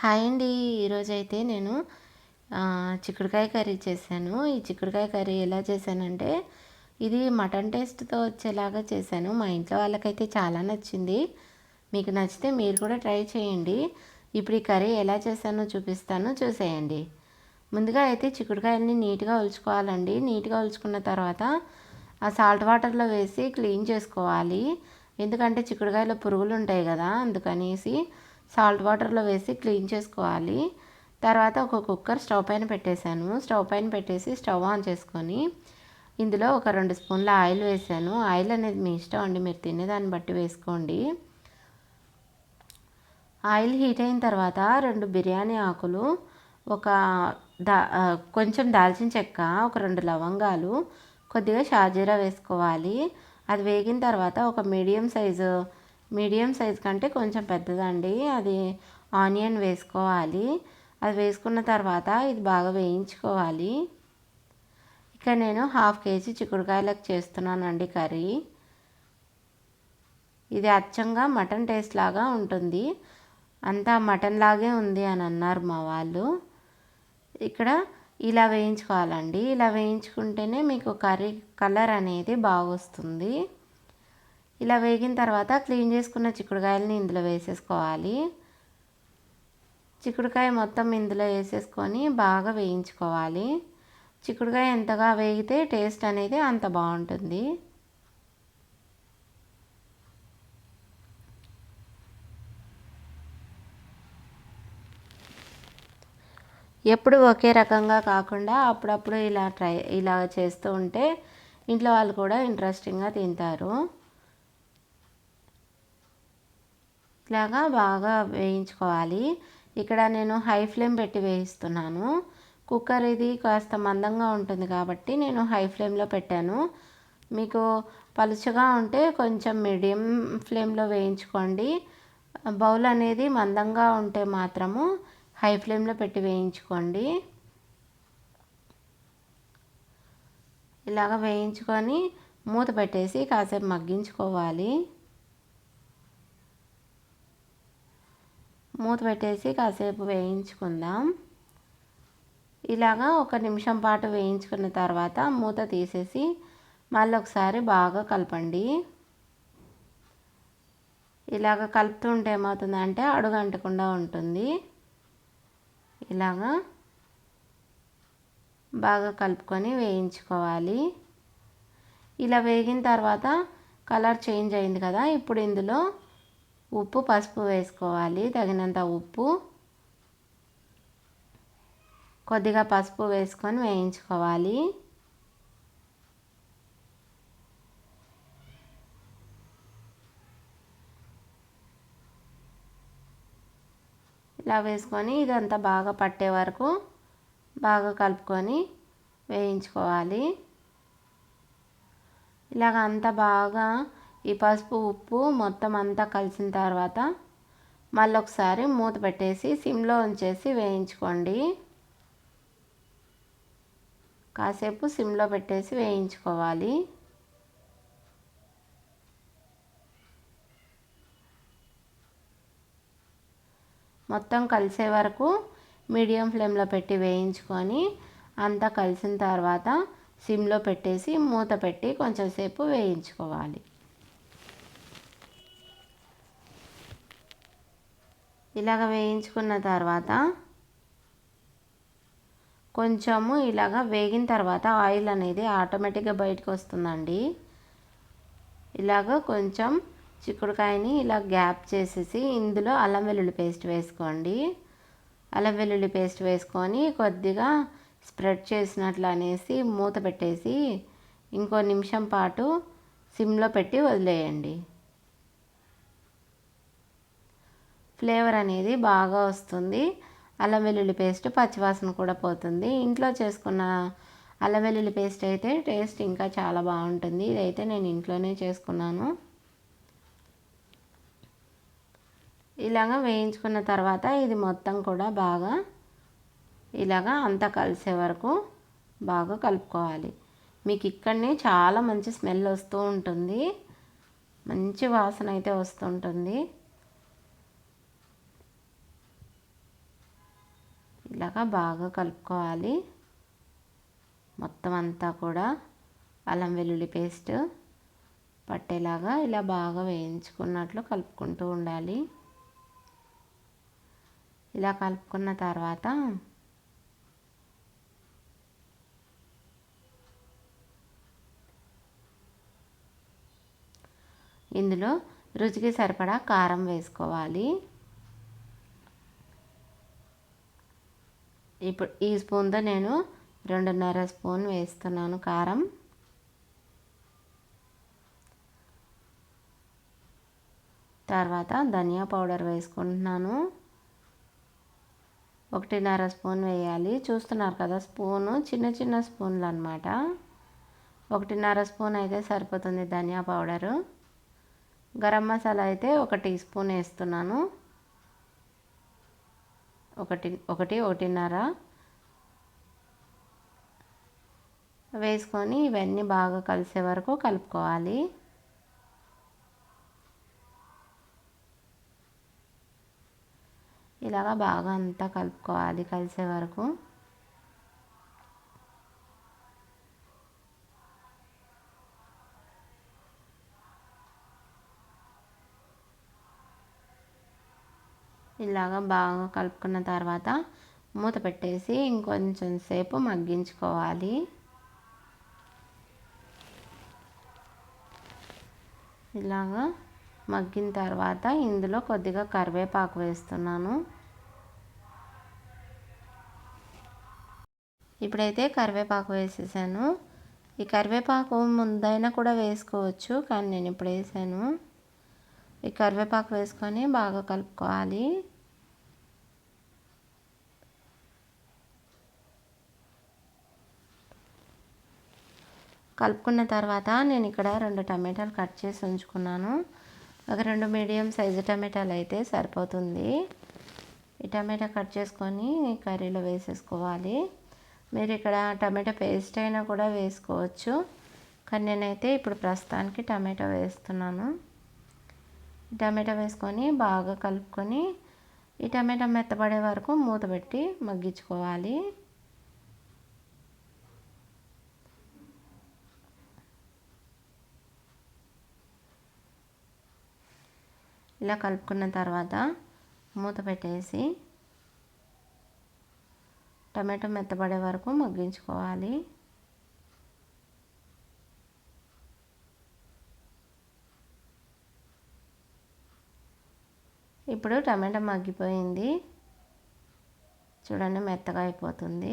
Hi అండి. ఈరోజైతే నేను చిక్కుడుకాయ కర్రీ చేశాను. ఈ చిక్కుడుకాయ కర్రీ ఎలా చేశానంటే ఇది మటన్ టేస్ట్తో వచ్చేలాగా చేశాను. మా ఇంట్లో వాళ్ళకైతే చాలా నచ్చింది. మీకు నచ్చితే మీరు కూడా ట్రై చేయండి. ఇప్పుడు ఈ కర్రీ ఎలా చేశానో చూపిస్తాను. చూసేయండి. ముందుగా అయితే చిక్కుడుకాయల్ని నీట్గా ఉల్చుకోవాలండి నీట్గా ఉల్చుకున్న తర్వాత ఆ సాల్ట్ వాటర్లో వేసి క్లీన్ చేసుకోవాలి. ఎందుకంటే చిక్కుడుకాయలో పురుగులు ఉంటాయి కదా అందుకనేసి సాల్ట్ వాటర్లో వేసి క్లీన్ చేసుకోవాలి. తర్వాత ఒక కుక్కర్ స్టవ్ పైన పెట్టేశాను. స్టవ్ పైన పెట్టేసి స్టవ్ ఆన్ చేసుకొని ఇందులో ఒక రెండు స్పూన్ల ఆయిల్ వేసాను. ఆయిల్ అనేది మీ ఇష్టం అండి మీరు తినేదాన్ని బట్టి వేసుకోండి. ఆయిల్ హీట్ అయిన తర్వాత రెండు బిర్యానీ ఆకులు ఒక దా కొంచెం దాల్చిన చెక్క ఒక రెండు లవంగాలు కొద్దిగా షాజీరా వేసుకోవాలి. అది వేగిన తర్వాత ఒక మీడియం సైజు మీడియం సైజ్ కంటే కొంచెం పెద్దదండి. అది ఆనియన్ వేసుకోవాలి. అది వేసుకున్న తర్వాత ఇది బాగా వేయించుకోవాలి. ఇక నేను హాఫ్ కేజీ చిక్కుడుకాయలకు చేస్తున్నానండి కర్రీ. ఇది అచ్చంగా మటన్ టేస్ట్ లాగా ఉంటుంది. అంతా మటన్ లాగే ఉంది అని అన్నారు మా వాళ్ళు. ఇక్కడ ఇలా వేయించుకోవాలండి. ఇలా వేయించుకుంటేనే మీకు కర్రీ కలర్ అనేది బాగా వస్తుంది ఇలా వేగిన తర్వాత క్లీన్ చేసుకున్న చిక్కుడుకాయలని ఇందులో వేసేసుకోవాలి. చిక్కుడుకాయ మొత్తం ఇందులో వేసేసుకొని బాగా వేయించుకోవాలి. చిక్కుడుకాయ ఎంతగా వేగితే టేస్ట్ అనేది అంత బాగుంటుంది. ఎప్పుడు ఒకే రకంగా కాకుండా అప్పుడప్పుడు ఇలా ట్రై ఇలా చేస్తూ ఉంటే ఇంట్లో వాళ్ళు కూడా ఇంట్రెస్టింగ్గా తింటారు. ఇట్లాగా బాగా వేయించుకోవాలి. ఇక్కడ నేను హై ఫ్లేమ్ పెట్టి వేయిస్తున్నాను. కుక్కర్ ఇది కాస్త మందంగా ఉంటుంది కాబట్టి నేను హై ఫ్లేమ్లో పెట్టాను. మీకు పలుచగా ఉంటే కొంచెం మీడియం ఫ్లేమ్లో వేయించుకోండి. బౌల్ అనేది మందంగా ఉంటే మాత్రము హై ఫ్లేమ్లో పెట్టి వేయించుకోండి. ఇలాగ వేయించుకొని మూత పెట్టేసి కాసేపు మగ్గించుకోవాలి. మూత పెట్టేసి కాసేపు వేయించుకుందాం. ఇలాగా ఒక నిమిషం పాటు వేయించుకున్న తర్వాత మూత తీసేసి మళ్ళీ ఒకసారి బాగా కలపండి. ఇలాగ కలుపుతుంటే ఏమవుతుందంటే అడుగంటకుండా ఉంటుంది. ఇలాగా బాగా కలుపుకొని వేయించుకోవాలి. ఇలా వేగిన తర్వాత కలర్ చేంజ్ అయింది కదా ఇప్పుడు ఇందులో ఉప్పు పసుపు వేసుకోవాలి తగినంత ఉప్పు. కొద్దిగా పసుపు వేసుకొని వేయించుకోవాలి. ఇలా వేసుకొని ఇదంతా బాగా పట్టే వరకు బాగా కలుపుకొని వేయించుకోవాలి. ఇలాగ అంతా బాగా ఈ పసుపు ఉప్పు మొత్తం అంతా కలిసిన తర్వాత మళ్ళీ ఒకసారి మూత పెట్టేసి సిమ్లో ఉంచేసి వేయించుకోండి. కాసేపు సిమ్లో పెట్టేసి వేయించుకోవాలి. మొత్తం కలిసే వరకు మీడియం ఫ్లేమ్లో పెట్టి వేయించుకొని అంతా కలిసిన తర్వాత సిమ్లో పెట్టేసి మూత పెట్టి కొంచెంసేపు వేయించుకోవాలి. ఇలాగ వేయించుకున్న తర్వాత కొంచెము ఇలాగ వేగిన తర్వాత ఆయిల్ అనేది ఆటోమేటిక్గా బయటకు వస్తుందండి. ఇలాగ కొంచెం చిక్కుడుకాయని ఇలా గ్యాప్ చేసేసి ఇందులో అల్లం వెల్లుల్లి పేస్ట్ వేసుకోండి. అల్లం వెల్లుల్లి పేస్ట్ వేసుకొని కొద్దిగా స్ప్రెడ్ చేసినట్లు అనేసి మూత పెట్టేసి ఇంకో నిమిషం పాటు సిమ్లో పెట్టి వదిలేయండి. ఫ్లేవర్ అనేది బాగా వస్తుంది. అల్లం వెల్లుల్లి పేస్ట్ పచ్చివాసన కూడా పోతుంది. ఇంట్లో చేసుకున్న అల్లం వెల్లుల్లి పేస్ట్ అయితే టేస్ట్ ఇంకా చాలా బాగుంటుంది. ఇదైతే నేను ఇంట్లోనే చేసుకున్నాను. ఇలాగ వేయించుకున్న తర్వాత ఇది మొత్తం కూడా బాగా ఇలాగా అంతా కలిసే వరకు బాగా కలుపుకోవాలి. మీకు ఇక్కడనే చాలా మంచి స్మెల్ వస్తూ ఉంటుంది. మంచి వాసన అయితే వస్తుంటుంది ఇలాగా బాగా కలుపుకోవాలి. మొత్తం అంతా కూడా అల్లం వెల్లుల్లి పేస్ట్ పట్టేలాగా ఇలా బాగా వేయించుకున్నట్లు కలుపుకుంటూ ఉండాలి. ఇలా కలుపుకున్న తర్వాత ఇందులో రుచికి సరిపడా కారం వేసుకోవాలి. ఇప్పుడు ఈ స్పూన్తో నేను రెండున్నర స్పూన్ వేస్తున్నాను కారం. తర్వాత ధనియా పౌడర్ వేసుకుంటున్నాను. ఒకటిన్నర స్పూన్ వేయాలి. చూస్తున్నారు కదా స్పూను చిన్న చిన్న స్పూన్లు అనమాట ఒకటిన్నర స్పూన్ అయితే సరిపోతుంది ధనియా పౌడరు. గరం మసాలా అయితే ఒక టీ స్పూన్ వేస్తున్నాను. ఒకటి ఒకటి ఒకటిన్నర. వేసుకొని ఇవన్నీ బాగా కలిసే వరకు కలుపుకోవాలి. ఇలాగా బాగా అంతా కలుపుకోవాలి కలిసే వరకు. ఇలాగా బాగా కలుపుకున్న తర్వాత మూత పెట్టేసి ఇంకొంచెం సేపు మగ్గించుకోవాలి. ఇలాగా మగ్గిన తర్వాత ఇందులో కొద్దిగా కరివేపాకు వేస్తున్నాను. ఇప్పుడైతే కరివేపాకు వేసేసాను. ఈ కరివేపాకు ముందైనా కూడా వేసుకోవచ్చు కానీ నేను ఇప్పుడు వేసాను. ఈ కరివేపాకు వేసుకొని బాగా కలుపుకోవాలి. కలుపుకున్న తర్వాత నేను ఇక్కడ రెండు టమాటాలు కట్ చేసి ఉంచుకున్నాను. ఒక రెండు మీడియం సైజు టమాటాలు అయితే సరిపోతుంది. ఈ టమాటా కట్ చేసుకొని కర్రీలో వేసేసుకోవాలి. మీరు ఇక్కడ టమాటా పేస్ట్ అయినా కూడా వేసుకోవచ్చు. కానీ నేనైతే ఇప్పుడు ప్రస్తుతానికి టమాటా వేస్తున్నాను. టమాటా వేసుకొని బాగా కలుపుకొని ఈ టమాటా మెత్తబడే వరకు మూత పెట్టి మగ్గించుకోవాలి. ఇలా కలుపుకున్న తర్వాత మూత పెట్టేసి టమాటో మెత్తబడే వరకు మగ్గించుకోవాలి. ఇప్పుడు టమాటా మగ్గిపోయింది. చూడండి మెత్తగా అయిపోతుంది.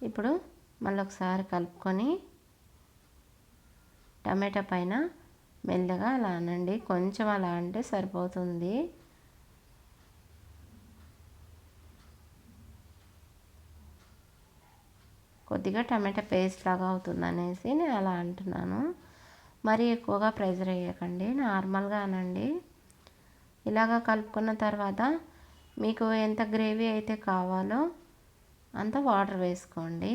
ఇప్పుడు మళ్ళీ ఒకసారి కలుపుకొని టమాటా పైన మెల్లగా అలా అనండి కొంచెం అలా అంటే సరిపోతుంది. కొద్దిగా టమాటా పేస్ట్ లాగా అవుతుంది అనేసి నేను అలా అంటున్నాను. మరి ఎక్కువగా ప్రెజర్ వేయకండి. నార్మల్గా అనండి ఇలాగ కలుపుకున్న తర్వాత మీకు ఎంత గ్రేవీ అయితే కావాలో అంత వాటర్ వేసుకోండి.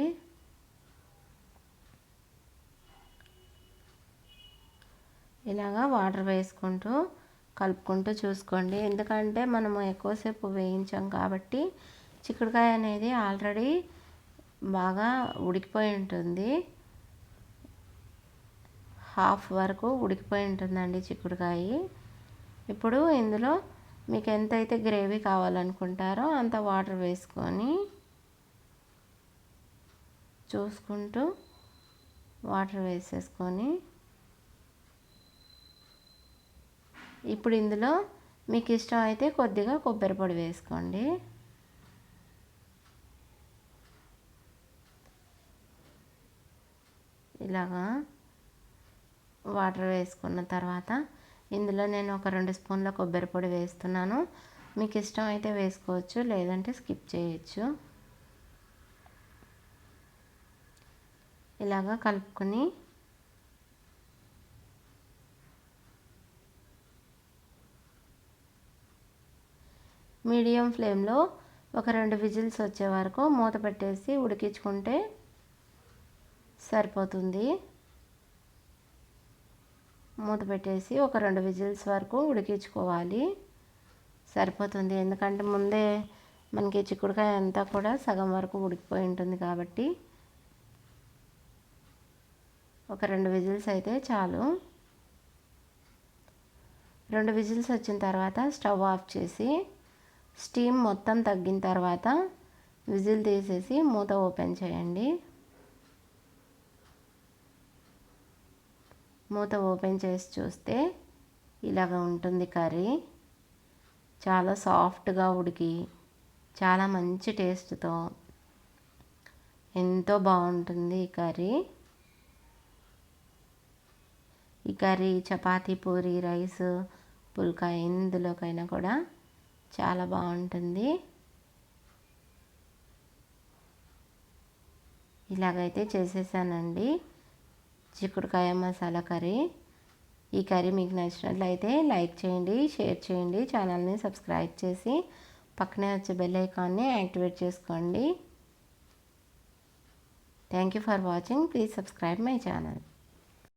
ఇలాగా వాటర్ వేసుకుంటూ కలుపుకుంటూ చూసుకోండి. ఎందుకంటే మనము ఎక్కువసేపు వేయించాం కాబట్టి చిక్కుడుకాయ అనేది ఆల్రెడీ బాగా ఉడికిపోయి ఉంటుంది. హాఫ్ వరకు ఉడికిపోయి ఉంటుందండి చిక్కుడుకాయ. ఇప్పుడు ఇందులో మీకు ఎంతైతే గ్రేవీ కావాలనుకుంటారో అంత వాటర్ వేసుకొని చూసుకుంటూ వాటర్ వేసేసుకొని ఇప్పుడు ఇందులో మీకు ఇష్టం అయితే కొద్దిగా కొబ్బరి పొడి వేసుకోండి. ఇలాగా వాటర్ వేసుకున్న తర్వాత ఇందులో నేను ఒక రెండు స్పూన్ల కొబ్బరి పొడి వేస్తున్నాను. మీకు ఇష్టం అయితే వేసుకోవచ్చు లేదంటే స్కిప్ చేయొచ్చు. ఇలాగా కలుపుకొని మీడియం ఫ్లేమ్లో ఒక రెండు విజిల్స్ వచ్చే వరకు మూత పెట్టేసి ఉడికించుకుంటే సరిపోతుంది. మూత పెట్టేసి ఒక రెండు విజిల్స్ వరకు ఉడికించుకోవాలి. సరిపోతుంది. ఎందుకంటే ముందే మనకి చిక్కుడుకాయ అంతా కూడా సగం వరకు ఉడికిపోయి ఉంటుంది కాబట్టి ఒక రెండు విజిల్స్ అయితే చాలు. రెండు విజిల్స్ వచ్చిన తర్వాత స్టవ్ ఆఫ్ చేసి స్టీమ్ మొత్తం తగ్గిన తర్వాత విజిల్ తీసేసి మూత ఓపెన్ చేయండి. మూత ఓపెన్ చేసి చూస్తే ఇలాగ ఉంటుంది కర్రీ. చాలా సాఫ్ట్గా ఉడికి చాలా మంచి టేస్ట్తో ఎంతో బాగుంటుంది ఈ కర్రీ. ఈ కర్రీ చపాతీ పూరి రైస్ పుల్కా ఎందులోకైనా కూడా చాలా బాగుంటుంది. ఇలాగైతే చేసేసానండి. చిక్కుడుకాయ మసాలా కర్రీ. ఈ కర్రీ మీకు నచ్చినట్లయితే లైక్ చేయండి షేర్ చేయండి ఛానల్ని సబ్స్క్రైబ్ చేసి పక్కనే వచ్చే బెల్ ఐకాన్ని యాక్టివేట్ చేసుకోండి. Thank you for watching please subscribe my channel